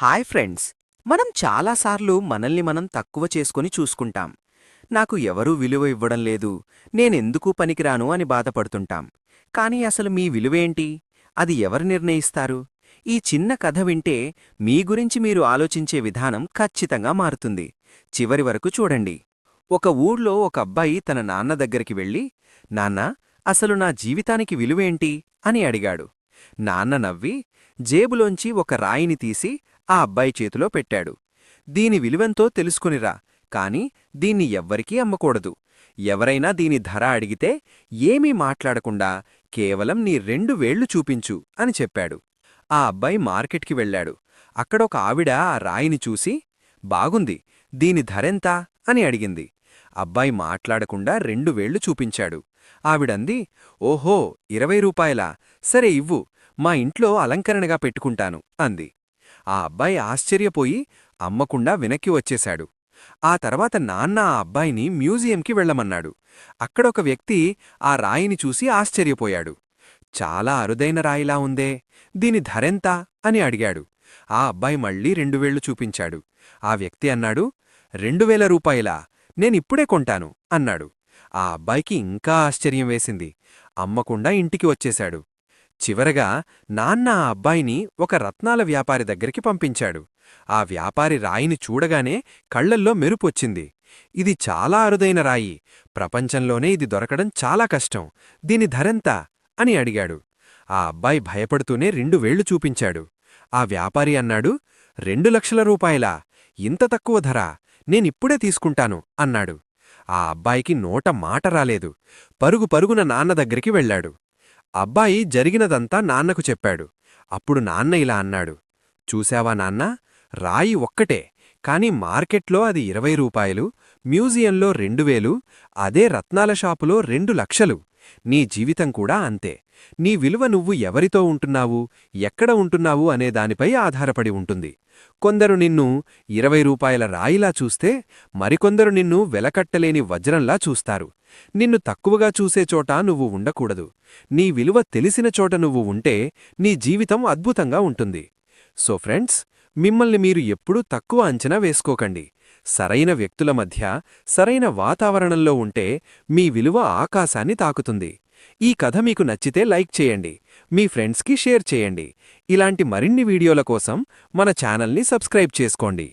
Hi friends. మనం చాలాసార్లు మనల్ని మనం తక్కువ చేసుకొని చూసుకుంటాం. నాకు ఎవరూ విలువ ఇవ్వడం లేదు. నేనెందుకు పనికిరాను అని బాధపడుతుంటాం. కాని అసలు మీ విలువేంటి అది ఎవరు నిర్ణయిస్తారు? ఈ చిన్న కథ వింటే మీ గురించి మీరు ఆలోచించే విధానం ఖచ్చితంగా మారుతుంది. చివరి వరకు చూడండి. ఒక ఊర్లో ఒక అబ్బాయి తన నాన్న దగ్గరికి వెళ్ళి నాన్నా అసలు నా జీవితానికి విలువేంటి అని అడిగాడు. నాన్న నవ్వి జేబులోంచి ఒక రాయిని తీసి ఆ అబ్బాయి చేతిలో పెట్టాడు. దీని విలువెంతో తెలుసుకునిరా కాని దీన్ని ఎవ్వరికీ అమ్మకూడదు. ఎవరైనా దీని ధర అడిగితే ఏమీ మాట్లాడకుండా కేవలం నీ రెండు వేళ్ళు చూపించు అని చెప్పాడు. ఆ అబ్బాయి మార్కెట్కి వెళ్ళాడు. అక్కడొక ఆవిడ ఆ రాయిని చూసి బాగుంది దీని ధరెంతా? అని అడిగింది. అబ్బాయి మాట్లాడకుండా రెండు వేళ్ళు చూపించాడు. ఆవిడంది ఓహో ఇరవై రూపాయలా? సరే ఇవ్వు మా ఇంట్లో అలంకరణగా పెట్టుకుంటాను అంది. ఆ అబ్బాయి ఆశ్చర్యపోయి అమ్మకుండా వెనక్కి వచ్చేశాడు. ఆ తర్వాత నాన్న ఆ అబ్బాయిని మ్యూజియంకి వెళ్ళమన్నాడు. అక్కడొక వ్యక్తి ఆ రాయిని చూసి ఆశ్చర్యపోయాడు. చాలా అరుదైన రాయిలా ఉందే దీని ధరెంత? అని అడిగాడు. ఆ అబ్బాయి మళ్ళీ రెండువేళ్ళు చూపించాడు. ఆ వ్యక్తి అన్నాడు రెండువేల రూపాయలా? నేనిప్పుడే కొంటాను అన్నాడు. ఆ అబ్బాయికి ఇంకా ఆశ్చర్యం వేసింది. అమ్మకుండా ఇంటికి వచ్చేశాడు. చివరగా నాన్న ఆ అబ్బాయిని ఒక రత్నాల వ్యాపారి దగ్గరికి పంపించాడు. ఆ వ్యాపారి రాయిని చూడగానే కళ్ళల్లో మెరుపొచ్చింది ఇది చాలా అరుదైన రాయి. ప్రపంచంలోనే ఇది దొరకడం చాలా కష్టం. దీని ధరెంత? అని అడిగాడు. ఆ అబ్బాయి భయపడుతూనే రెండు వేళ్ళు చూపించాడు. ఆ వ్యాపారి అన్నాడు రెండు లక్షల రూపాయలా. ఇంత తక్కువ ధర. నేనిప్పుడే తీసుకుంటాను అన్నాడు. ఆ అబ్బాయికి నోట మాట రాలేదు. పరుగు పరుగున నాన్న దగ్గరికి వెళ్ళాడు. అబ్బాయి జరిగినదంతా నాన్నకు చెప్పాడు. అప్పుడు నాన్న ఇలా అన్నాడు. చూశావా నాన్న? రాయి ఒక్కటే. కాని మార్కెట్లో అది ఇరవై రూపాయలు మ్యూజియంలో రెండు వేలు అదే రత్నాల షాపులో రెండు లక్షలు. నీ జీవితం కూడా అంతే. నీ విలువ నువ్వు ఎవరితో ఉంటున్నావు ఎక్కడ ఉంటున్నావు అనే దానిపై ఆధారపడి ఉంటుంది. కొందరు నిన్ను ఇరవై రూపాయల రాయిలా చూస్తే మరికొందరు నిన్ను వెలకట్టలేని వజ్రంలా చూస్తారు. నిన్ను తక్కువగా చూసే చోట నువ్వు ఉండకూడదు. నీ విలువ తెలిసిన చోట నువ్వు ఉంటే నీ జీవితం అద్భుతంగా ఉంటుంది. సో ఫ్రెండ్స్ మిమ్మల్ని మీరు ఎప్పుడూ తక్కువ అంచనా వేసుకోకండి. సరైన వ్యక్తుల మధ్య సరైన వాతావరణంలో ఉంటే మీ విలువ ఆకాశాన్ని తాకుతుంది. ఈ కథ మీకు నచ్చితే లైక్ చేయండి మీ ఫ్రెండ్స్కి షేర్ చేయండి. ఇలాంటి మరిన్ని వీడియోల కోసం మన ఛానల్ని సబ్స్క్రైబ్ చేసుకోండి.